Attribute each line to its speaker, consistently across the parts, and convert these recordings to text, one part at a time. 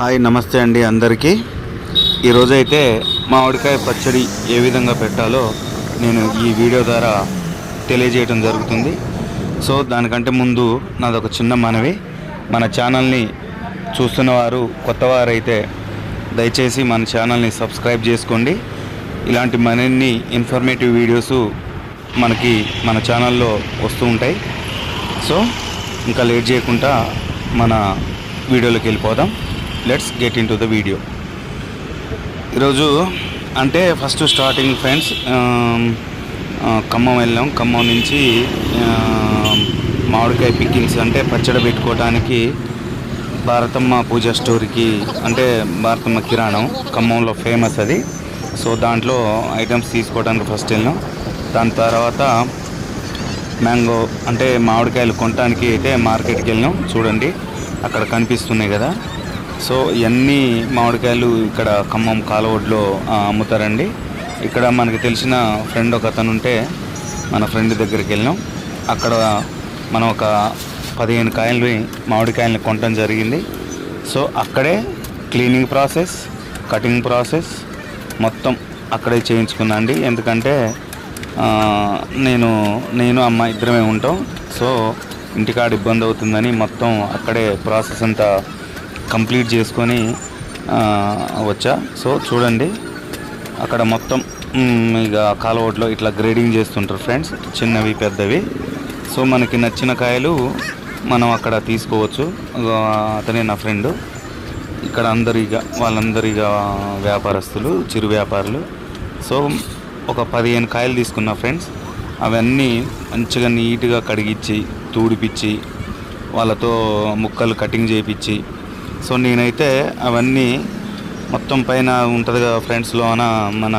Speaker 1: Hi నమస్తే అండి అందరికీ. ఈరోజైతే మామిడికాయ పచ్చడి ఏ విధంగా పెట్టాలో నేను ఈ వీడియో ద్వారా తెలియజేయడం జరుగుతుంది. సో దానికంటే ముందు నాదొక చిన్న మనవి. మన ఛానల్ని చూస్తున్నవారు కొత్తవారైతే దయచేసి మన ఛానల్ని సబ్స్క్రైబ్ చేసుకోండి. ఇలాంటి మరిన్ని ఇన్ఫర్మేటివ్ వీడియోస్ మనకి మన ఛానల్లో వస్తూ ఉంటాయి. సో ఇంకా లేట్ చేయకుండా మన వీడియోలోకి వెళ్ళిపోదాం. Let's get into the video ఈరోజు అంటే ఫస్ట్ స్టార్టింగ్ ఫ్రెండ్స్ ఖమ్మం వెళ్ళాం. ఖమ్మం నుంచి um, మామిడికాయ పిక్కింగ్స్ అంటే పచ్చడి పెట్టుకోవడానికి భారతమ్మ పూజ స్టోర్కి అంటే భారతమ్మ కిరాణం ఖమ్మంలో ఫేమస్ అది. సో దాంట్లో ఐటమ్స్ తీసుకోవడానికి ఫస్ట్ వెళ్ళాం. దాని తర్వాత మ్యాంగో అంటే మామిడికాయలు కొనడానికి అయితే మార్కెట్కి వెళ్ళాం. చూడండి అక్కడ కనిపిస్తున్నాయి కదా. సో ఇవన్నీ మామిడికాయలు ఇక్కడ ఖమ్మం కాలవడ్లో అమ్ముతారండి. ఇక్కడ మనకి తెలిసిన ఫ్రెండ్ ఒక అతను ఉంటే మన ఫ్రెండ్ దగ్గరికి వెళ్ళాం. అక్కడ మనం ఒక పదిహేను కాయలు మామిడికాయలని కొనటం జరిగింది. సో అక్కడే క్లీనింగ్ ప్రాసెస్ కటింగ్ ప్రాసెస్ మొత్తం అక్కడే చేయించుకున్నా అండి. ఎందుకంటే నేను నేను అమ్మ ఇద్దరమే ఉంటాం. సో ఇంటికాడ ఇబ్బంది అవుతుందని మొత్తం అక్కడే ప్రాసెస్ అంతా కంప్లీట్ చేసుకొని వచ్చా. సో చూడండి. అక్కడ మొత్తం ఇక కాలువట్లో ఇట్లా గ్రేడింగ్ చేస్తుంటారు ఫ్రెండ్స్ చిన్నవి పెద్దవి. సో మనకి నచ్చిన కాయలు మనం అక్కడ తీసుకోవచ్చు. అతనే నా ఫ్రెండ్. ఇక్కడ అందరు ఇక వాళ్ళందరు వ్యాపారస్తులు చిరు వ్యాపారులు. సో ఒక పదిహేను కాయలు తీసుకున్నా ఫ్రెండ్స్. అవన్నీ మంచిగా నీట్గా కడిగిచ్చి తూడిపిచ్చి వాళ్ళతో ముక్కలు కటింగ్ చేయించి సో నేనైతే అవన్నీ మొత్తం పైన ఉంటుంది కదా ఫ్రెండ్స్లోన మన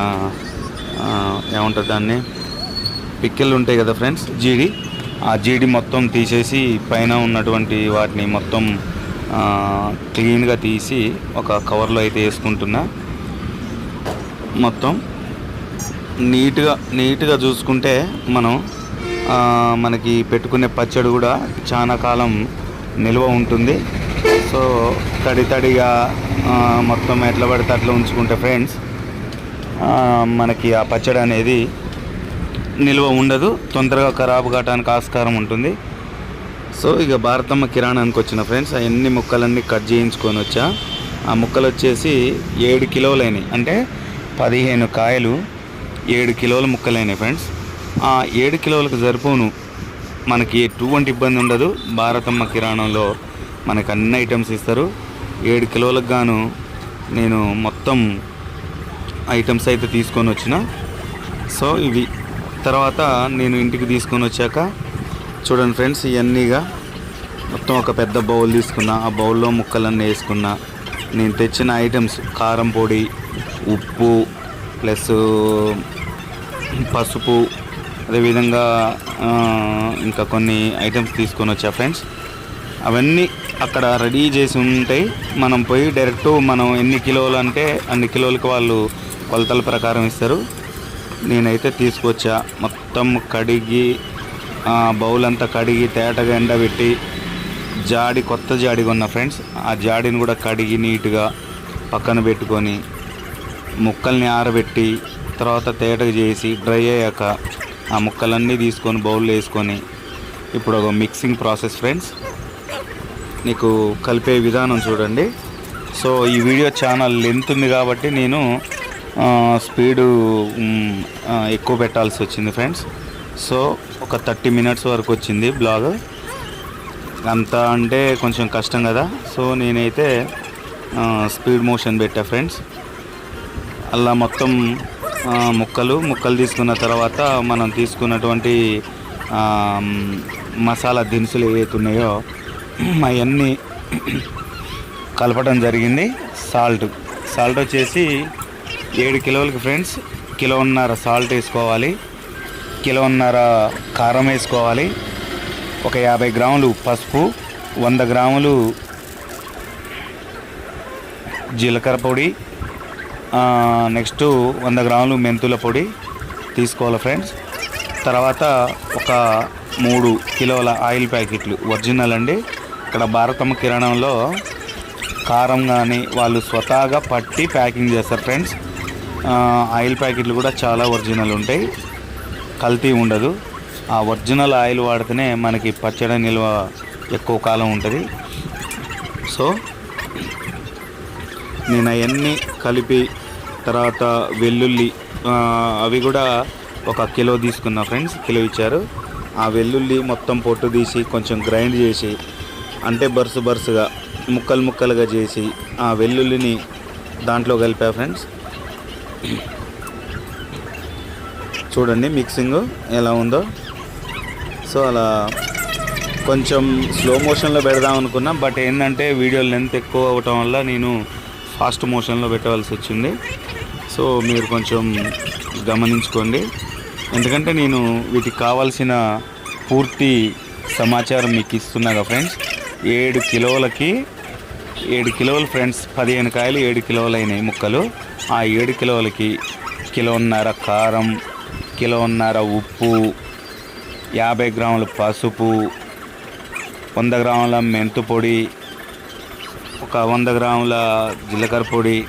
Speaker 1: ఏముంటుంది దాన్ని? పిక్కెలు ఉంటాయి కదా ఫ్రెండ్స్ జీడి. ఆ జీడి మొత్తం తీసేసి పైన ఉన్నటువంటి వాటిని మొత్తం క్లీన్గా తీసి ఒక కవర్లో అయితే వేసుకుంటున్నా. మొత్తం నీట్గా నీట్గా చూసుకుంటే మనం మనకి పెట్టుకునే పచ్చడి కూడా చాలా కాలం నిల్వ ఉంటుంది. సో తడి తడిగా మొత్తం ఎట్లా పడితే అట్లా ఉంచుకుంటే ఫ్రెండ్స్ మనకి ఆ పచ్చడి అనేది నిల్వ ఉండదు. తొందరగా ఖరాబు కావడానికి ఆస్కారం ఉంటుంది. సో ఇక భారతమ్మ కిరాణానికి వచ్చిన ఫ్రెండ్స్ అవన్నీ ముక్కలన్నీ కట్ చేయించుకొని వచ్చా. ఆ ముక్కలు వచ్చేసి ఏడు కిలోలైనవి అంటే పదిహేను కాయలు ఏడు కిలోల ముక్కలైనవి ఫ్రెండ్స్ ఆ ఏడు కిలోలకు సరిపోను. మనకి ఎటువంటి ఇబ్బంది ఉండదు. భారతమ్మ కిరాణంలో మనకు అన్ని ఐటమ్స్ ఇస్తారు. ఏడు కిలోలకు గాను నేను మొత్తం ఐటమ్స్ అయితే తీసుకొని వచ్చిన. సో ఇవి. తర్వాత నేను ఇంటికి తీసుకొని వచ్చాక చూడండి ఫ్రెండ్స్ ఇవన్నీగా మొత్తం ఒక పెద్ద బౌల్ తీసుకున్నా. ఆ బౌల్లో ముక్కలన్నీ వేసుకున్నా. నేను తెచ్చిన ఐటమ్స్ కారం పొడి ఉప్పు ప్లస్ పసుపు అదేవిధంగా ఇంకా కొన్ని ఐటమ్స్ తీసుకొని వచ్చా ఫ్రెండ్స్. అవన్నీ అక్కడ రెడీ చేసి ఉంటాయి మనం పోయి డైరెక్ట్ మనం ఎన్ని కిలోలు అంటే అన్ని కిలోలకు వాళ్ళు కొలతల ప్రకారం ఇస్తారు. నేనైతే తీసుకొచ్చా. మొత్తం కడిగి బౌల్ అంతా కడిగి తేటగా ఎండబెట్టి జాడి కొత్త జాడి కొన్న ఫ్రెండ్స్. ఆ జాడిని కూడా కడిగి నీట్గా పక్కన పెట్టుకొని ముక్కల్ని ఆరబెట్టి తర్వాత తేటగా చేసి డ్రై అయ్యాక ఆ ముక్కలన్నీ తీసుకొని బౌల్లో వేసుకొని ఇప్పుడు ఒక మిక్సింగ్ ప్రాసెస్ ఫ్రెండ్స్. నీకు కలిపే విధానం చూడండి. సో ఈ వీడియో ఛానల్ లెంత్ ఉంది కాబట్టి నేను స్పీడు ఎక్కువ పెట్టాల్సి వచ్చింది ఫ్రెండ్స్. సో ఒక థర్టీ మినిట్స్ వరకు వచ్చింది బ్లాగ్. అంత అంటే కొంచెం కష్టం కదా. సో నేనైతే స్పీడ్ మోషన్ పెట్టా ఫ్రెండ్స్. అలా మొత్తం ముక్కలు ముక్కలు తీసుకున్న తర్వాత మనం తీసుకున్నటువంటి మసాలా దినుసులు ఏవైతే ఉన్నాయో అవన్నీ కలపడం జరిగింది. సాల్ట్. సాల్ట్ వచ్చేసి ఏడు కిలోలకి ఫ్రెండ్స్ కిలోన్నర సాల్ట్ వేసుకోవాలి. కిలోన్నర కారం వేసుకోవాలి. ఒక యాభై గ్రాములు పసుపు వంద గ్రాములు జీలకర్ర పొడి నెక్స్ట్ వంద గ్రాములు మెంతుల పొడి తీసుకోవాలి ఫ్రెండ్స్. తర్వాత ఒక మూడు కిలోల ఆయిల్ ప్యాకెట్లు ఒరిజినల్ అండి. ఇక్కడ భారతమ్మ కిరాణంలో కారం కానీ వాళ్ళు స్వతహాగా పట్టి ప్యాకింగ్ చేస్తారు ఫ్రెండ్స్. ఆయిల్ ప్యాకెట్లు కూడా చాలా ఒరిజినల్ ఉంటాయి. కల్తీ ఉండదు. ఆ ఒరిజినల్ ఆయిల్ వాడితేనే మనకి పచ్చడి నిల్వ ఎక్కువ కాలం ఉంటుంది. సో నేను అవన్నీ కలిపి తర్వాత వెల్లుల్లి అవి కూడా ఒక కిలో తీసుకున్నా ఫ్రెండ్స్ కిలో ఇచ్చారు. ఆ వెల్లుల్లి మొత్తం పొట్టు తీసి కొంచెం గ్రైండ్ చేసి అంటే బరుసు బరుసుగా ముక్కలు ముక్కలుగా చేసి ఆ వెల్లుల్లిని దాంట్లో కలిపా ఫ్రెండ్స్. చూడండి మిక్సింగ్ ఎలా ఉందో. సో అలా కొంచెం స్లో మోషన్లో పెడదాం అనుకున్నా బట్ ఏంటంటే వీడియో లెంత్ ఎక్కువ అవటం వల్ల నేను ఫాస్ట్ మోషన్లో పెట్టవలసి వచ్చింది. సో మీరు కొంచెం గమనించుకోండి. ఎందుకంటే నేను వీటికి కావాల్సిన పూర్తి సమాచారం మీకు ఇస్తున్నాగా ఫ్రెండ్స్. ఏడు కిలోలకి ఏడు కిలోలు ఫ్రెండ్స్ పదిహేను కాయలు ఏడు కిలోలు అయినాయి ముక్కలు. ఆ ఏడు కిలోలకి కిలోన్నర కారం కిలోన్నర ఉప్పు యాభై గ్రాముల పసుపు వంద గ్రాముల మెంతు పొడి ఒక వంద గ్రాముల జీలకర్ర పొడి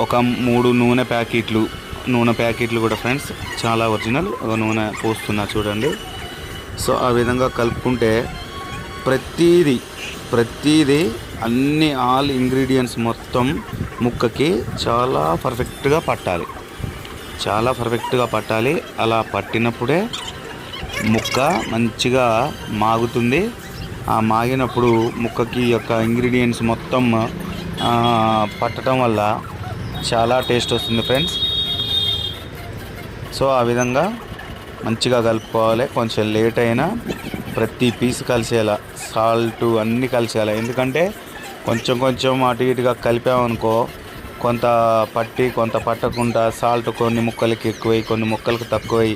Speaker 1: ఒక మూడు నూనె ప్యాకెట్లు నూనె ప్యాకెట్లు కూడా ఫ్రెండ్స్ చాలా ఒరిజినల్ ఒక నూనె పోస్తున్నా చూడండి. సో ఆ విధంగా కలుపుకుంటే ప్రతీది ప్రతీది అన్ని ఆల్ ఇంగ్రీడియంట్స్ మొత్తం ముక్కకి చాలా పర్ఫెక్ట్గా పట్టాలి. చాలా పర్ఫెక్ట్గా పట్టాలి. అలా పట్టినప్పుడే ముక్క మంచిగా మాగుతుంది. ఆ మాగినప్పుడు ముక్కకి యొక్క ఇంగ్రీడియంట్స్ మొత్తం పట్టడం వల్ల చాలా టేస్ట్ వస్తుంది ఫ్రెండ్స్ సో ఆ విధంగా మంచిగా కలుపుకోవాలి. కొంచెం లేట్ అయినా ప్రతి పీస్ కలిసేలా సాల్ట్ అన్నీ కలిసేలా. ఎందుకంటే కొంచెం కొంచెం అటు ఇటుగా కలిపామనుకో కొంత పట్టి కొంత పట్టకుండా సాల్ట్ కొన్ని ముక్కలకి ఎక్కువై కొన్ని ముక్కలకు తక్కువై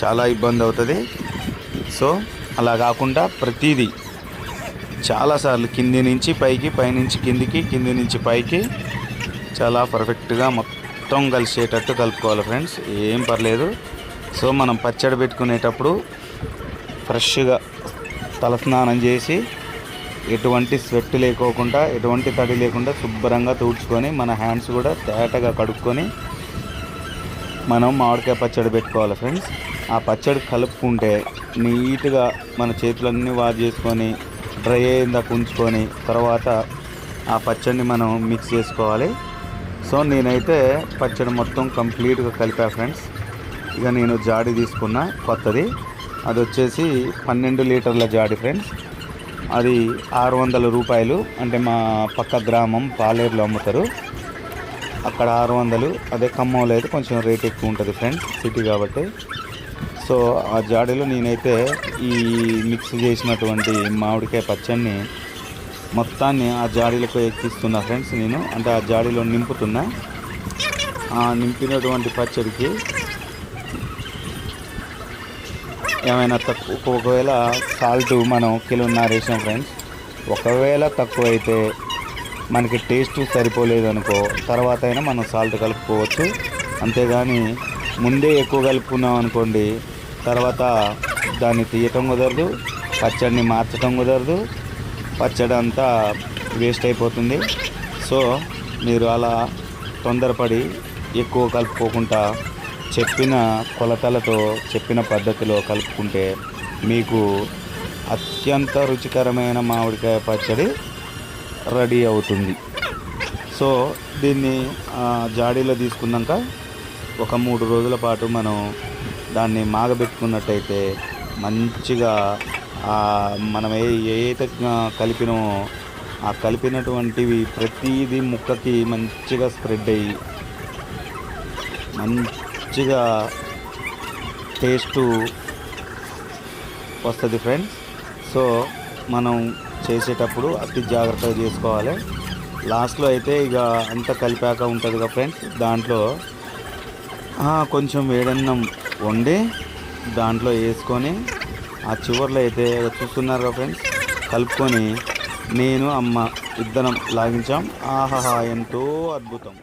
Speaker 1: చాలా ఇబ్బంది అవుతుంది. సో అలా కాకుండా ప్రతిదీ చాలాసార్లు కింది నుంచి పైకి పైనుంచి కిందికి కింది నుంచి పైకి చాలా పర్ఫెక్ట్గా మొత్తం కలిసేటట్టు కలుపుకోవాలి ఫ్రెండ్స్ ఏం పర్లేదు. సో మనం పచ్చడి పెట్టుకునేటప్పుడు ఫ్రెష్గా తలస్నానం చేసి ఎటువంటి స్వెట్ లేకోకుండా ఎటువంటి తడి లేకుండా శుభ్రంగా తుడుచుకొని మన హ్యాండ్స్ కూడా తేటగా కడుక్కొని మనం మామిడికాయ పచ్చడి పెట్టుకోవాలి ఫ్రెండ్స్. ఆ పచ్చడి కలుపుకుంటే నీట్గా మన చేతులన్నీ వాష్ చేసుకొని డ్రై అయ్యేందాక ఉంచుకొని తర్వాత ఆ పచ్చడిని మనం మిక్స్ చేసుకోవాలి. సో నేనైతే పచ్చడి మొత్తం కంప్లీట్గా కలిపా ఫ్రెండ్స్. ఇక నేను జాడి తీసుకున్నా కొత్తది. అది వచ్చేసి పన్నెండు లీటర్ల జాడి ఫ్రెండ్స్. అది ఆరు వందల రూపాయలు. అంటే మా పక్క గ్రామం పాలేరులో అమ్ముతారు. అక్కడ ఆరు వందలు అదే ఖమ్మంలో అయితే కొంచెం రేట్ ఎక్కువ ఉంటుంది ఫ్రెండ్స్ సిటీ కాబట్టి. సో ఆ జాడీలో నేనైతే ఈ మిక్స్ చేసినటువంటి మామిడికాయ పచ్చడిని మొత్తాన్ని ఆ జాడీలకు ఎక్కిస్తున్నా ఫ్రెండ్స్ నేను. అంటే ఆ జాడీలో నింపుతున్నా. ఆ నింపినటువంటి పచ్చడికి ఏమైనా తక్కువ ఒకవేళ సాల్ట్ మనం కిలోన్నర వేసాం ఫ్రెండ్స్ ఒకవేళ తక్కువ అయితే మనకి టేస్ట్ సరిపోలేదు అనుకో తర్వాత అయినా మనం సాల్ట్ కలుపుకోవచ్చు. అంతేగాని ముందే ఎక్కువ కలుపుకున్నాం అనుకోండి తర్వాత దాన్ని తీయటం కుదరదు పచ్చడిని మార్చడం కుదరదు పచ్చడి అంతా వేస్ట్ అయిపోతుంది. సో మీరు అలా తొందరపడి ఎక్కువ కలుపుకోకుండా చెప్పిన కొలతలతో చెప్పిన పద్ధతిలో కలుపుకుంటే మీకు అత్యంత రుచికరమైన మామిడికాయ పచ్చడి రెడీ అవుతుంది. సో దీన్ని జాడీలో తీసుకున్నాక ఒక మూడు రోజుల పాటు మనం దాన్ని మాగబెట్టుకున్నట్టయితే మంచిగా మనం ఏ ఏదైతే కలిపినామో ఆ కలిపినటువంటివి ప్రతిదీ ముక్కకి మంచిగా స్ప్రెడ్ అయ్యి మంచిగా టేస్టు వస్తుంది ఫ్రెండ్స్. సో మనం చేసేటప్పుడు అతి జాగ్రత్తగా చేసుకోవాలి. లాస్ట్లో అయితే ఇక అంతా కలిపాక ఉంటుంది కదా ఫ్రెండ్స్. దాంట్లో కొంచెం వేడన్నం వండి దాంట్లో వేసుకొని ఆ చివర్లో అయితే చూస్తున్నారు కదా ఫ్రెండ్స్. కలుపుకొని నేను అమ్మ ఇద్దరం లాగించాం. ఆహాహా ఎంతో అద్భుతం.